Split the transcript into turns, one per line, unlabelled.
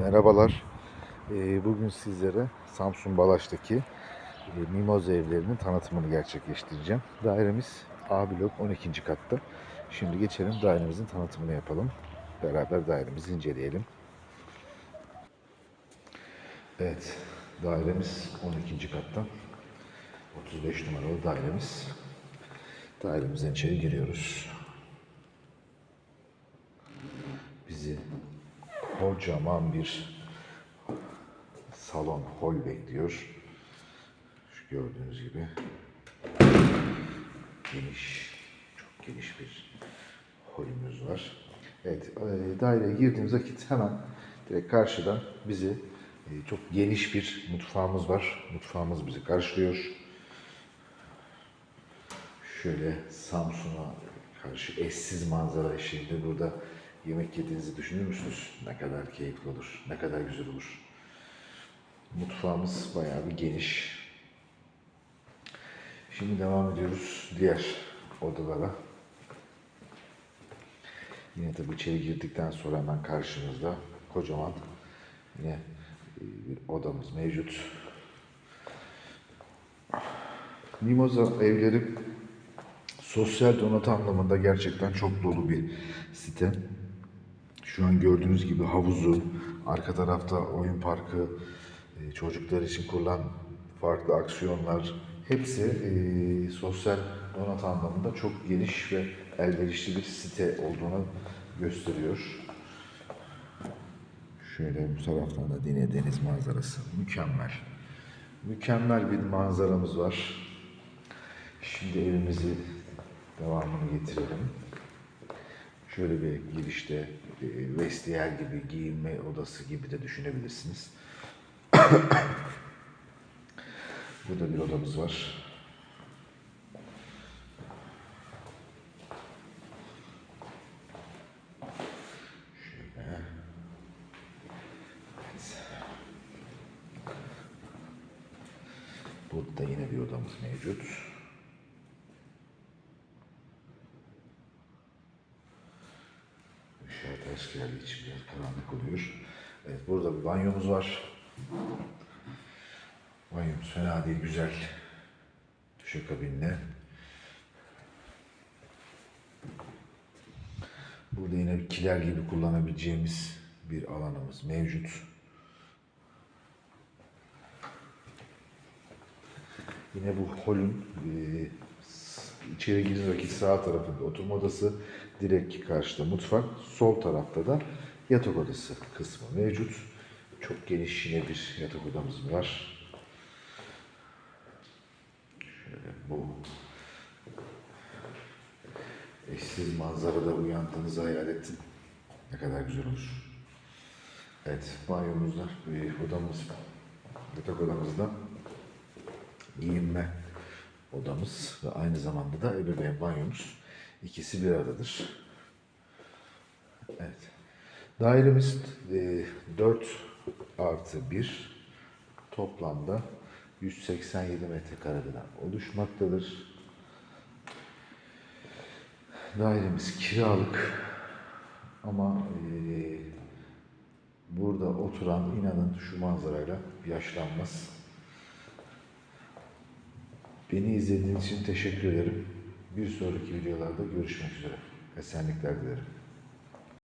Merhabalar. Ee, Bugün sizlere Samsun Balaş'taki e, Mimoza evlerinin tanıtımını gerçekleştireceğim. Dairemiz A blok 12. katta. Şimdi geçelim dairemizin tanıtımını yapalım. Beraber dairemizi inceleyelim. Evet, dairemiz 12. katta. 35 numaralı dairemiz. Dairemizden içeri giriyoruz. Bizi kocaman bir salon, hol bekliyor. Şu gördüğünüz gibi geniş, çok geniş bir holümüz var. Evet, e, daireye girdiğimiz vakit hemen direkt karşıdan bizi e, çok geniş bir mutfağımız var. Mutfağımız bizi karşılıyor. Şöyle Samsun'a karşı eşsiz manzara eşliğinde burada yemek yediğinizi düşünür müsünüz? Ne kadar keyifli olur, ne kadar güzel olur. Mutfağımız bayağı bir geniş. Şimdi devam ediyoruz diğer odalara. Yine tabii içeri girdikten sonra hemen karşımızda kocaman yine e, bir odamız mevcut. Mimoza evleri sosyal donatı anlamında gerçekten çok dolu bir site. Şu an gördüğünüz gibi havuzu, arka tarafta oyun parkı, e, çocuklar için kurulan farklı aksiyonlar hepsi e, sosyal donat anlamında çok geniş ve elverişli bir site olduğunu gösteriyor. Şöyle bu taraftan da yine deniz manzarası. Mükemmel. Mükemmel bir manzaramız var. Şimdi evimizi devamını getirelim. Şöyle bir girişte e, vestiyer gibi, giyinme odası gibi de düşünebilirsiniz. Burada bir odamız var. Burada yine bir odamız mevcut. Işığa ters geldiği için biraz karanlık oluyor. Evet burada bir banyomuz var. Banyomuz fena değil, güzel. Duşakabinli. Burada yine bir kiler gibi kullanabileceğimiz bir alanımız mevcut. Yine bu holün e, içeri girdiğiniz vakit sağ tarafında oturma odası, direkt karşıda mutfak, sol tarafta da yatak odası kısmı mevcut. Çok geniş yine bir yatak odamız var. Şöyle bu eşsiz manzarada uyandığınızı hayal ettim. Ne kadar güzel olur. Evet, banyomuzda, odamız, yatak odamızda giyinme odamız ve aynı zamanda da ebeveyn banyomuz. İkisi bir aradadır. Evet. Dairemiz e, 4 artı 1 toplamda 187 metrekareden oluşmaktadır. Dairemiz kiralık ama e, burada oturan inanın şu manzarayla yaşlanmaz. Beni izlediğiniz için teşekkür ederim. Bir sonraki videolarda görüşmek üzere. Esenlikler dilerim.